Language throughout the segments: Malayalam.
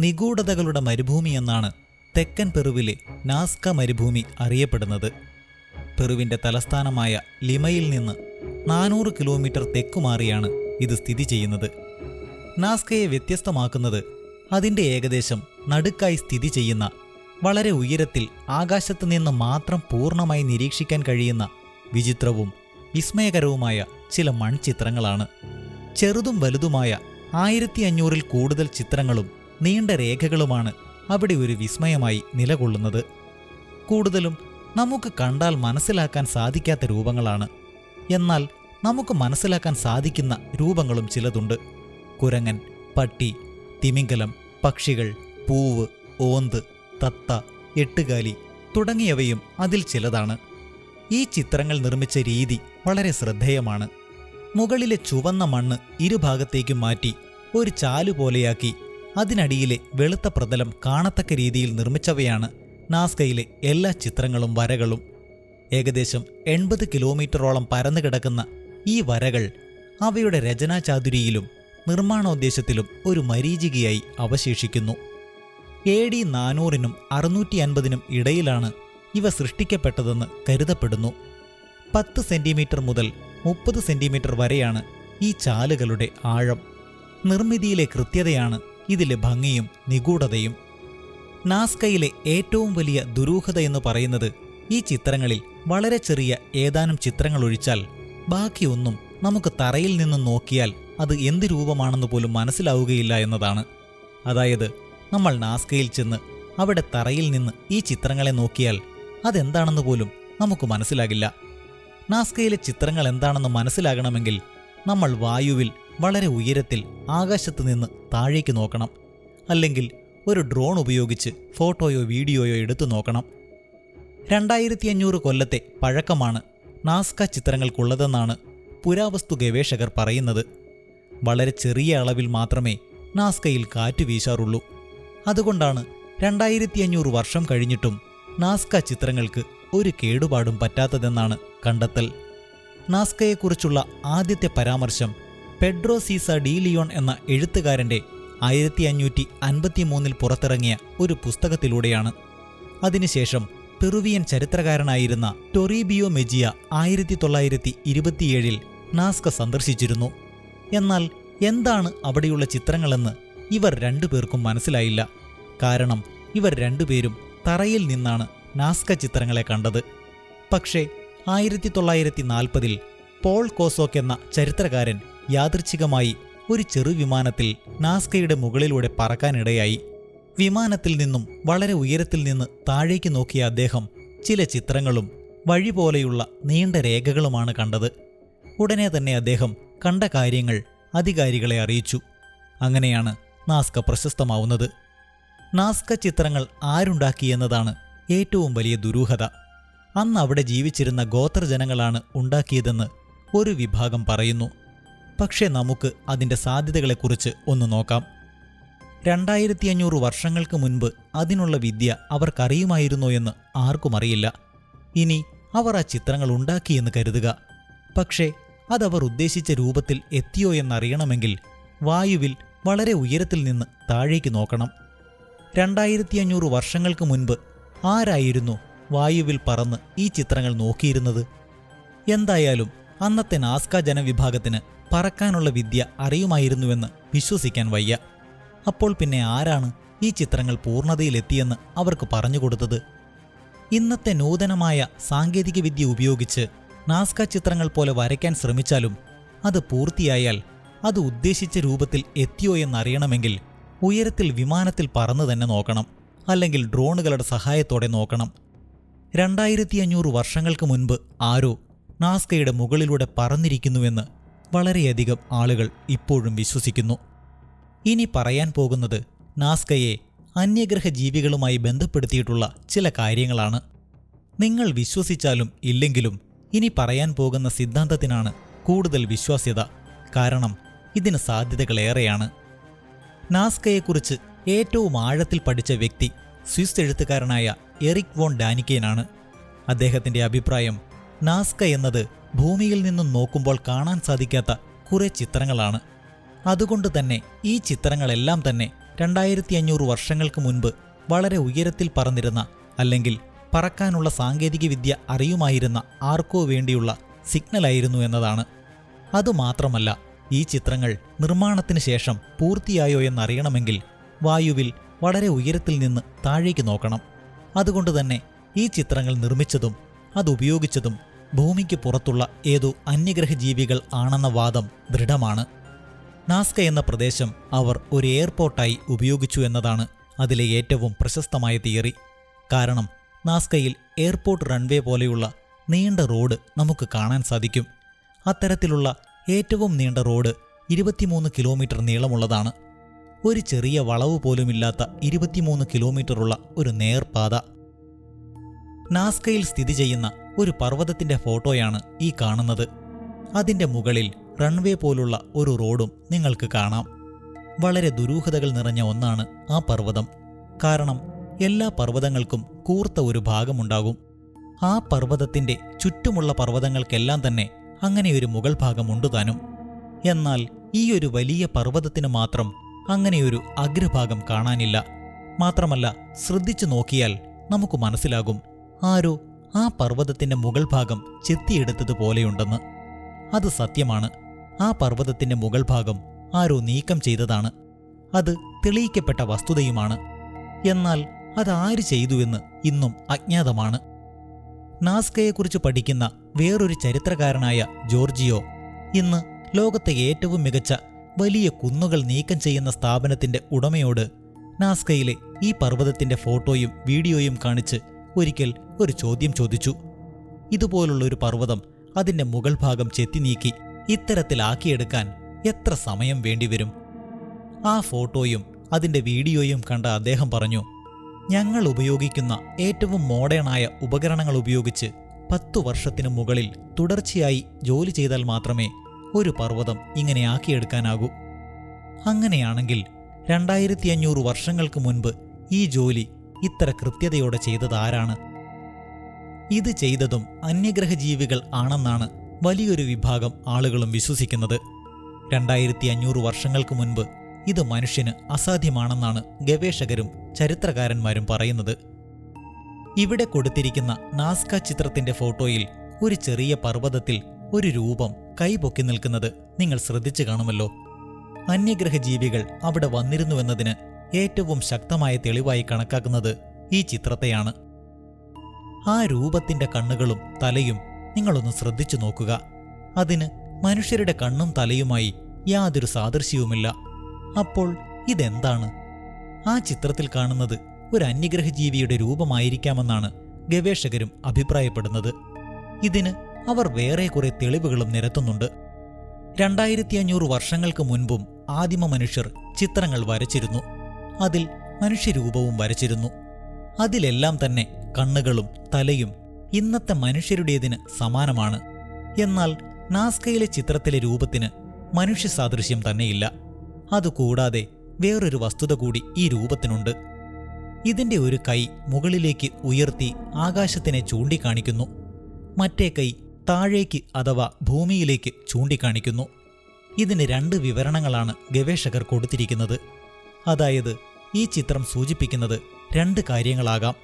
നിഗൂഢതകളുടെ മരുഭൂമി എന്നാണ് തെക്കൻ പെറുവിലെ നാസ്ക മരുഭൂമി അറിയപ്പെടുന്നത്. പെറുവിന്റെ തലസ്ഥാനമായ ലിമയിൽ നിന്ന് നാനൂറ് കിലോമീറ്റർ തെക്കുമാറിയാണ് ഇത് സ്ഥിതി ചെയ്യുന്നത്. നാസ്കയെ വ്യത്യസ്തമാക്കുന്നത് അതിന്റെ ഏകദേശം നടുക്കായി സ്ഥിതി ചെയ്യുന്ന വളരെ ഉയരത്തിൽ ആകാശത്ത് നിന്ന് മാത്രം പൂർണമായി നിരീക്ഷിക്കാൻ കഴിയുന്ന വിചിത്രവും വിസ്മയകരവുമായ ചില മൺചിത്രങ്ങളാണ്. ചെറുതും വലുതുമായ ആയിരത്തി അഞ്ഞൂറിൽ കൂടുതൽ ചിത്രങ്ങളും നീണ്ട രേഖകളുമാണ് അവിടെ ഒരു വിസ്മയമായി നിലകൊള്ളുന്നത്. കൂടുതലും നമുക്ക് കണ്ടാൽ മനസ്സിലാക്കാൻ സാധിക്കാത്ത രൂപങ്ങളാണ്. എന്നാൽ നമുക്ക് മനസ്സിലാക്കാൻ സാധിക്കുന്ന രൂപങ്ങളും ചിലതുണ്ട്. കുരങ്ങൻ പട്ടി തിമിംഗലം പക്ഷികൾ പൂവ് ഓന്ത് തത്ത എട്ടുകാലി തുടങ്ങിയവയും അതിൽ ചിലതാണ്. ഈ ചിത്രങ്ങൾ നിർമ്മിച്ച രീതി വളരെ ശ്രദ്ധേയമാണ്. മുകളിലെ ചുവന്ന മണ്ണ് ഇരുഭാഗത്തേക്കും മാറ്റി ഒരു ചാലു പോലെയാക്കി അതിനടിയിലെ വെളുത്ത പ്രതലം കാണത്തക്ക രീതിയിൽ നിർമ്മിച്ചവയാണ് നാസ്കയിലെ എല്ലാ ചിത്രങ്ങളും വരകളും. ഏകദേശം എൺപത് കിലോമീറ്ററോളം പരന്നു കിടക്കുന്ന ഈ വരകൾ അവയുടെ രചനാചാതുരിയിലും നിർമ്മാണോദ്ദേശത്തിലും ഒരു മരീചികയായി അവശേഷിക്കുന്നു. എ ഡി നാനൂറിനും അറുന്നൂറ്റി അൻപതിനും ഇടയിലാണ് ഇവ സൃഷ്ടിക്കപ്പെട്ടതെന്ന് കരുതപ്പെടുന്നു. പത്ത് സെന്റിമീറ്റർ മുതൽ മുപ്പത് സെന്റിമീറ്റർ വരെയാണ് ഈ ചാലുകളുടെ ആഴം. നിർമ്മിതിയിലെ കൃത്യതയാണ് ഇതിലെ ഭംഗിയും നിഗൂഢതയും. നാസ്കയിലെ ഏറ്റവും വലിയ ദുരൂഹത എന്ന് പറയുന്നത് ഈ ചിത്രങ്ങളിൽ വളരെ ചെറിയ ഏതാനും ചിത്രങ്ങൾ ഒഴിച്ചാൽ ബാക്കിയൊന്നും നമുക്ക് തറയിൽ നിന്നും നോക്കിയാൽ അത് എന്ത് രൂപമാണെന്ന് പോലും മനസ്സിലാവുകയില്ല എന്നതാണ്. അതായത് നമ്മൾ നാസ്കയിൽ ചെന്ന് അവിടെ തറയിൽ നിന്ന് ഈ ചിത്രങ്ങളെ നോക്കിയാൽ അതെന്താണെന്ന് പോലും നമുക്ക് മനസ്സിലാകില്ല. നാസ്കയിലെ ചിത്രങ്ങൾ എന്താണെന്ന് മനസ്സിലാകണമെങ്കിൽ നമ്മൾ വായുവിൽ വളരെ ഉയരത്തിൽ ആകാശത്ത് നിന്ന് താഴേക്ക് നോക്കണം. അല്ലെങ്കിൽ ഒരു ഡ്രോൺ ഉപയോഗിച്ച് ഫോട്ടോയോ വീഡിയോയോ എടുത്തു നോക്കണം. രണ്ടായിരത്തി അഞ്ഞൂറ് കൊല്ലത്തെ പഴക്കമാണ് നാസ്ക ചിത്രങ്ങൾക്കുള്ളതെന്നാണ് പുരാവസ്തു ഗവേഷകർ പറയുന്നത്. വളരെ ചെറിയ അളവിൽ മാത്രമേ നാസ്കയിൽ കാറ്റ് വീശാറുള്ളൂ. അതുകൊണ്ടാണ് രണ്ടായിരത്തി അഞ്ഞൂറ് വർഷം കഴിഞ്ഞിട്ടും നാസ്ക ചിത്രങ്ങൾക്ക് ഒരു കേടുപാടും പറ്റാത്തതെന്നാണ് കണ്ടെത്തൽ. നാസ്കയെക്കുറിച്ചുള്ള ആദ്യത്തെ പരാമർശം പെഡ്രോ സീസ ഡി ലിയോൺ എന്ന എഴുത്തുകാരന്റെ ആയിരത്തി അഞ്ഞൂറ്റി അൻപത്തി മൂന്നിൽ പുറത്തിറങ്ങിയ ഒരു പുസ്തകത്തിലൂടെയാണ്. അതിനുശേഷം പെറുവിയൻ ചരിത്രകാരനായിരുന്ന ടൊറീബിയോ മെജിയ ആയിരത്തി തൊള്ളായിരത്തി ഇരുപത്തിയേഴിൽ നാസ്ക സന്ദർശിച്ചിരുന്നു. എന്നാൽ എന്താണ് അവിടെയുള്ള ചിത്രങ്ങളെന്ന് ഇവർ രണ്ടുപേർക്കും മനസ്സിലായില്ല. കാരണം ഇവർ രണ്ടുപേരും തറയിൽ നിന്നാണ് നാസ്ക ചിത്രങ്ങളെ കണ്ടത്. പക്ഷേ ആയിരത്തി തൊള്ളായിരത്തി നാൽപ്പതിൽ പോൾ കോസോക്ക് എന്ന ചരിത്രകാരൻ യാദൃച്ഛികമായി ഒരു ചെറു വിമാനത്തിൽ നാസ്കയുടെ മുകളിലൂടെ പറക്കാനിടയായി. വിമാനത്തിൽ നിന്നും വളരെ ഉയരത്തിൽ നിന്ന് താഴേക്ക് നോക്കിയ അദ്ദേഹം ചില ചിത്രങ്ങളും വഴി പോലെയുള്ള നീണ്ട രേഖകളുമാണ് കണ്ടത്. ഉടനെ തന്നെ അദ്ദേഹം കണ്ട കാര്യങ്ങൾ അധികാരികളെ അറിയിച്ചു. അങ്ങനെയാണ് നാസ്ക പ്രശസ്തമാവുന്നത്. നാസ്ക ചിത്രങ്ങൾ ആരുണ്ടാക്കിയെന്നതാണ് ഏറ്റവും വലിയ ദുരൂഹത. അന്ന് അവിടെ ജീവിച്ചിരുന്ന ഗോത്രജനങ്ങളാണ് ഉണ്ടാക്കിയതെന്ന് ഒരു വിഭാഗം പറയുന്നു. പക്ഷേ നമുക്ക് അതിന്റെ സാധ്യതകളെക്കുറിച്ച് ഒന്ന് നോക്കാം. രണ്ടായിരത്തി അഞ്ഞൂറ് വർഷങ്ങൾക്ക് മുൻപ് അതിനുള്ള വിദ്യ അവർക്കറിയുമായിരുന്നോ എന്ന് ആർക്കും അറിയില്ല. ഇനി അവർ ആ ചിത്രങ്ങൾ ഉണ്ടാക്കിയെന്ന് കരുതുക. പക്ഷേ അതവർ ഉദ്ദേശിച്ച രൂപത്തിൽ എത്തിയോ എന്നറിയണമെങ്കിൽ വായുവിൽ വളരെ ഉയരത്തിൽ നിന്ന് താഴേക്ക് നോക്കണം. രണ്ടായിരത്തി അഞ്ഞൂറ് വർഷങ്ങൾക്ക് മുൻപ് ആരായിരുന്നു വായുവിൽ പറന്ന് ഈ ചിത്രങ്ങൾ നോക്കിയിരുന്നത്? എന്തായാലും അന്നത്തെ നാസ്ക ജനവിഭാഗത്തിന് പറക്കാനുള്ള വിദ്യ അറിയുമായിരുന്നുവെന്ന് വിശ്വസിക്കാൻ വയ്യ. അപ്പോൾ പിന്നെ ആരാണ് ഈ ചിത്രങ്ങൾ പൂർണതയിലെത്തിയെന്ന് അവർക്ക് പറഞ്ഞുകൊടുത്തത്? ഇന്നത്തെ നൂതനമായ സാങ്കേതികവിദ്യ ഉപയോഗിച്ച് നാസ്ക ചിത്രങ്ങൾ പോലെ വരയ്ക്കാൻ ശ്രമിച്ചാലും അത് പൂർത്തിയായാൽ അത് ഉദ്ദേശിച്ച രൂപത്തിൽ എത്തിയോ എന്നറിയണമെങ്കിൽ ഉയരത്തിൽ വിമാനത്തിൽ പറന്നു തന്നെ നോക്കണം അല്ലെങ്കിൽ ഡ്രോണുകളുടെ സഹായത്തോടെ നോക്കണം. രണ്ടായിരത്തി അഞ്ഞൂറ് വർഷങ്ങൾക്ക് മുൻപ് ആരോ നാസ്കയുടെ മുകളിലൂടെ പറന്നിരിക്കുന്നുവെന്ന് വളരെയധികം ആളുകൾ ഇപ്പോഴും വിശ്വസിക്കുന്നു. ഇനി പറയാൻ പോകുന്നത് നാസ്കയെ അന്യഗ്രഹ ജീവികളുമായി ബന്ധപ്പെടുത്തിയിട്ടുള്ള ചില കാര്യങ്ങളാണ്. നിങ്ങൾ വിശ്വസിച്ചാലും ഇല്ലെങ്കിലും ഇനി പറയാൻ പോകുന്ന സിദ്ധാന്തത്തിനാണ് കൂടുതൽ വിശ്വാസ്യത. കാരണം ഇതിന് സാധ്യതകളേറെയാണ്. നാസ്കയെക്കുറിച്ച് ഏറ്റവും ആഴത്തിൽ പഠിച്ച വ്യക്തി സ്വിസ് എഴുത്തുകാരനായ എറിക് വോൺ ഡാനിക്കേനാണ് അദ്ദേഹത്തിന്റെ അഭിപ്രായം നാസ്ക എന്നത് ഭൂമിയിൽ നിന്നും നോക്കുമ്പോൾ കാണാൻ സാധിക്കാത്ത കുറെ ചിത്രങ്ങളാണ്. അതുകൊണ്ട് തന്നെ ഈ ചിത്രങ്ങളെല്ലാം തന്നെ രണ്ടായിരത്തി അഞ്ഞൂറ് വർഷങ്ങൾക്ക് മുൻപ് വളരെ ഉയരത്തിൽ പറന്നിരുന്ന അല്ലെങ്കിൽ പറക്കാനുള്ള സാങ്കേതികവിദ്യ അറിയുമായിരുന്ന ആർക്കോ വേണ്ടിയുള്ള സിഗ്നലായിരുന്നു എന്നതാണ്. അതുമാത്രമല്ല ഈ ചിത്രങ്ങൾ നിർമ്മാണത്തിന് ശേഷം പൂർത്തിയായോ എന്നറിയണമെങ്കിൽ വായുവിൽ വളരെ ഉയരത്തിൽ നിന്ന് താഴേക്ക് നോക്കണം. അതുകൊണ്ട് തന്നെ ഈ ചിത്രങ്ങൾ നിർമ്മിച്ചതും അതുപയോഗിച്ചതും ഭൂമിക്ക് പുറത്തുള്ള ഏതോ അന്യഗ്രഹ ജീവികൾ ആണെന്ന വാദം ദൃഢമാണ്. നാസ്ക എന്ന പ്രദേശം അവർ ഒരു എയർപോർട്ടായി ഉപയോഗിച്ചു എന്നതാണ് അതിലെ ഏറ്റവും പ്രശസ്തമായ തിയറി. കാരണം നാസ്കയിൽ എയർപോർട്ട് റൺവേ പോലെയുള്ള നീണ്ട റോഡ് നമുക്ക് കാണാൻ സാധിക്കും. അത്തരത്തിലുള്ള ഏറ്റവും നീണ്ട റോഡ് ഇരുപത്തിമൂന്ന് കിലോമീറ്റർ നീളമുള്ളതാണ്. ഒരു ചെറിയ വളവ് പോലുമില്ലാത്ത ഇരുപത്തിമൂന്ന് കിലോമീറ്ററുള്ള ഒരു നേർപാത. നാസ്കയിൽ സ്ഥിതി ചെയ്യുന്ന ഒരു പർവതത്തിന്റെ ഫോട്ടോയാണ് ഈ കാണുന്നത്. അതിന്റെ മുകളിൽ റൺവേ പോലുള്ള ഒരു റോഡും നിങ്ങൾക്ക് കാണാം. വളരെ ദുരൂഹതകൾ നിറഞ്ഞ ഒന്നാണ് ആ പർവതം. കാരണം എല്ലാ പർവതങ്ങൾക്കും കൂർത്ത ഒരു ഭാഗമുണ്ടാകും. ആ പർവതത്തിന്റെ ചുറ്റുമുള്ള പർവതങ്ങൾക്കെല്ലാം തന്നെ അങ്ങനെയൊരു മുകൾ ഭാഗമുണ്ട് താനും. എന്നാൽ ഈ ഒരു വലിയ പർവതത്തിന് മാത്രം അങ്ങനെയൊരു അഗ്രഭാഗം കാണാനില്ല. മാത്രമല്ല ശ്രദ്ധിച്ചു നോക്കിയാൽ നമുക്ക് മനസ്സിലാകും ആരോ ആ പർവതത്തിന്റെ മുകൾ ഭാഗം ചെത്തിയെടുത്തതുപോലെയുണ്ടെന്ന് അത് സത്യമാണ്. ആ പർവതത്തിന്റെ മുകൾ ഭാഗം ആരോ നീക്കം ചെയ്തതാണ്. അത് തെളിയിക്കപ്പെട്ട വസ്തുതയുമാണ്. എന്നാൽ അതാര് ചെയ്തുവെന്ന് ഇന്നും അജ്ഞാതമാണ്. നാസ്കയെക്കുറിച്ച് പഠിക്കുന്ന വേറൊരു ചരിത്രകാരനായ ജോർജിയോ ഇന്ന് ലോകത്തെ ഏറ്റവും മികച്ച വലിയ കുന്നുകൾ നീക്കം ചെയ്യുന്ന സ്ഥാപനത്തിന്റെ ഉടമയോട് നാസ്കയിലെ ഈ പർവതത്തിന്റെ ഫോട്ടോയും വീഡിയോയും കാണിച്ച് ഒരിക്കൽ ഒരു ചോദ്യം ചോദിച്ചു. ഇതുപോലുള്ള ഒരു പർവതം അതിന്റെ മുകൾ ഭാഗം ചെത്തി നീക്കി ഇത്തരത്തിലാക്കിയെടുക്കാൻ എത്ര സമയം വേണ്ടിവരും? ആ ഫോട്ടോയും അതിന്റെ വീഡിയോയും കണ്ട അദ്ദേഹം പറഞ്ഞു ഞങ്ങൾ ഉപയോഗിക്കുന്ന ഏറ്റവും മോഡേണായ ഉപകരണങ്ങൾ ഉപയോഗിച്ച് പത്തു വർഷത്തിനു മുകളിൽ തുടർച്ചയായി ജോലി ചെയ്താൽ മാത്രമേ ഒരു പർവതം ഇങ്ങനെ ആക്കിയെടുക്കാനാകൂ. അങ്ങനെയാണെങ്കിൽ രണ്ടായിരത്തി അഞ്ഞൂറ് വർഷങ്ങൾക്ക് മുൻപ് ഈ ജോലി ഇത്ര കൃത്യതയോടെ ചെയ്തത് ആരാണ്? ഇത് ചെയ്തതും അന്യഗ്രഹ ജീവികൾ ആണെന്നാണ് വലിയൊരു വിഭാഗം ആളുകളും വിശ്വസിക്കുന്നത്. രണ്ടായിരത്തി അഞ്ഞൂറ് വർഷങ്ങൾക്ക് മുൻപ് ഇത് മനുഷ്യന് അസാധ്യമാണെന്നാണ് ഗവേഷകരും ചരിത്രകാരന്മാരും പറയുന്നത്. ഇവിടെ കൊടുത്തിരിക്കുന്ന നാസ്ക ചിത്രത്തിന്റെ ഫോട്ടോയിൽ ഒരു ചെറിയ പർവതത്തിൽ ഒരു രൂപം കൈപൊക്കി നിൽക്കുന്നത് നിങ്ങൾ ശ്രദ്ധിച്ചു കാണുമല്ലോ. അന്യഗ്രഹ ജീവികൾ അവിടെ വന്നിരുന്നുവെന്നതിന് ഏറ്റവും ശക്തമായ തെളിവായി കണക്കാക്കുന്നത് ഈ ചിത്രത്തെയാണ്. ആ രൂപത്തിന്റെ കണ്ണുകളും തലയും നിങ്ങളൊന്ന് ശ്രദ്ധിച്ചു നോക്കുക. അതിന് മനുഷ്യരുടെ കണ്ണും തലയുമായി യാതൊരു സാദൃശ്യവുമില്ല. അപ്പോൾ ഇതെന്താണ്? ആ ചിത്രത്തിൽ കാണുന്നത് ഒരു അന്യഗ്രഹജീവിയുടെ രൂപമായിരിക്കാമെന്നാണ് ഗവേഷകരും അഭിപ്രായപ്പെടുന്നത്. ഇതിന് അവർ വേറെ കുറെ തെളിവുകളും നിരത്തുന്നുണ്ട്. രണ്ടായിരത്തി അഞ്ഞൂറ് വർഷങ്ങൾക്ക് മുൻപും ആദിമ മനുഷ്യർ ചിത്രങ്ങൾ വരച്ചിരുന്നു. അതിൽ മനുഷ്യരൂപവും വരച്ചിരുന്നു. അതിലെല്ലാം തന്നെ കണ്ണുകളും തലയും ഇന്നത്തെ മനുഷ്യരുടേതിന് സമാനമാണ്. എന്നാൽ നാസ്കയിലെ ചിത്രത്തിലെ രൂപത്തിന് മനുഷ്യ സാദൃശ്യം തന്നെയില്ല. അതുകൂടാതെ വേറൊരു വസ്തുത കൂടി ഈ രൂപത്തിനുണ്ട്. ഇതിന്റെ ഒരു കൈ മുകളിലേക്ക് ഉയർത്തി ആകാശത്തിനെ ചൂണ്ടിക്കാണിക്കുന്നു. മറ്റേ കൈ താഴേക്ക് അഥവാ ഭൂമിയിലേക്ക് ചൂണ്ടിക്കാണിക്കുന്നു. ഇതിന് രണ്ട് വിവരണങ്ങളാണ് ഗവേഷകർ കൊടുത്തിരിക്കുന്നത്. അതായത് ഈ ചിത്രം സൂചിപ്പിക്കുന്നത് രണ്ട് കാര്യങ്ങളാകാം.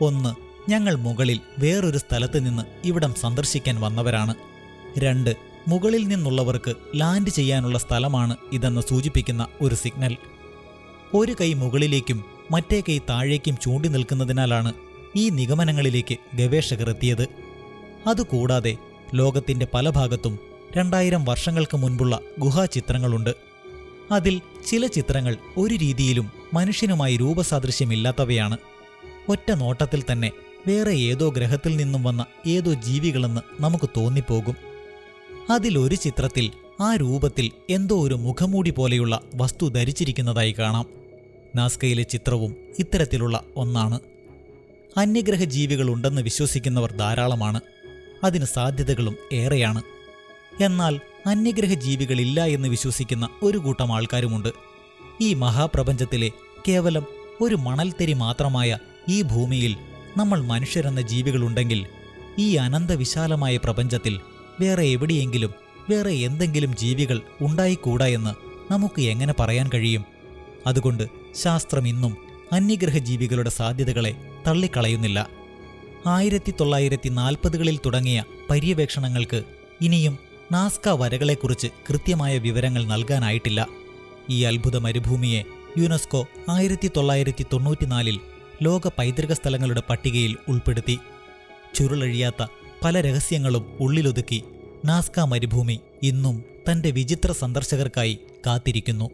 ഒന്ന് ഞങ്ങൾ മുകളിൽ വേറൊരു സ്ഥലത്ത് നിന്ന് ഇവിടം സന്ദർശിക്കാൻ വന്നവരാണ്. രണ്ട് മുകളിൽ നിന്നുള്ളവർക്ക് ലാൻഡ് ചെയ്യാനുള്ള സ്ഥലമാണ് ഇതെന്ന് സൂചിപ്പിക്കുന്ന ഒരു സിഗ്നൽ ഒരു കൈ മുകളിലേക്കും മറ്റേ കൈ താഴേക്കും ചൂണ്ടി നിൽക്കുന്നതിനാലാണ് ഈ നിഗമനങ്ങളിലേക്ക് ഗവേഷകർ എത്തിയത്. അതുകൂടാതെ ലോകത്തിന്റെ പല ഭാഗത്തും രണ്ടായിരം വർഷങ്ങൾക്ക് മുൻപുള്ള ഗുഹാചിത്രങ്ങളുണ്ട്. അതിൽ ചില ചിത്രങ്ങൾ ഒരു രീതിയിലും മനുഷ്യനുമായി രൂപസാദൃശ്യമില്ലാത്തവയാണ്. ഒറ്റ നോട്ടത്തിൽ തന്നെ വേറെ ഏതോ ഗ്രഹത്തിൽ നിന്നും വന്ന ഏതോ ജീവികളെന്ന് നമുക്ക് തോന്നിപ്പോകും. അതിലൊരു ചിത്രത്തിൽ ആ രൂപത്തിൽ എന്തോ ഒരു മുഖമൂടി പോലെയുള്ള വസ്തു ധരിച്ചിരിക്കുന്നതായി കാണാം. നാസ്കയിലെ ചിത്രവും ഇത്തരത്തിലുള്ള ഒന്നാണ്. അന്യഗ്രഹ ജീവികളുണ്ടെന്ന് വിശ്വസിക്കുന്നവർ ധാരാളമാണ്. അതിന് സാധ്യതകളും ഏറെയാണ്. എന്നാൽ അന്യഗ്രഹ ജീവികളില്ല എന്ന് വിശ്വസിക്കുന്ന ഒരു കൂട്ടം ആൾക്കാരുമുണ്ട്. ഈ മഹാപ്രപഞ്ചത്തിലെ കേവലം ഒരു മണൽത്തെരി മാത്രമായ ഈ ഭൂമിയിൽ നമ്മൾ മനുഷ്യരെന്ന ജീവികളുണ്ടെങ്കിൽ ഈ അനന്തവിശാലമായ പ്രപഞ്ചത്തിൽ വേറെ എവിടെയെങ്കിലും വേറെ എന്തെങ്കിലും ജീവികൾ ഉണ്ടായിക്കൂടാ എന്ന് നമുക്ക് എങ്ങനെ പറയാൻ കഴിയും? അതുകൊണ്ട് ശാസ്ത്രം ഇന്നും അന്യഗ്രഹ ജീവികളുടെ സാധ്യതകളെ തള്ളിക്കളയുന്നില്ല. ആയിരത്തി തൊള്ളായിരത്തി നാൽപ്പതുകളിൽ തുടങ്ങിയ പര്യവേക്ഷണങ്ങൾക്ക് ഇനിയും നാസ്ക വരകളെക്കുറിച്ച് കൃത്യമായ വിവരങ്ങൾ നൽകാനായിട്ടില്ല. ഈ അത്ഭുത മരുഭൂമിയെ യുനെസ്കോ ആയിരത്തി തൊള്ളായിരത്തി തൊണ്ണൂറ്റിനാലിൽ ലോക പൈതൃക സ്ഥലങ്ങളുടെ പട്ടികയിൽ ഉൾപ്പെടുത്തി. ചുരുളഴിയാത്ത പല രഹസ്യങ്ങളും ഉള്ളിലൊതുക്കി നാസ്ക മരുഭൂമി ഇന്നും തന്റെ വിചിത്ര സന്ദർശകർക്കായി കാത്തിരിക്കുന്നു.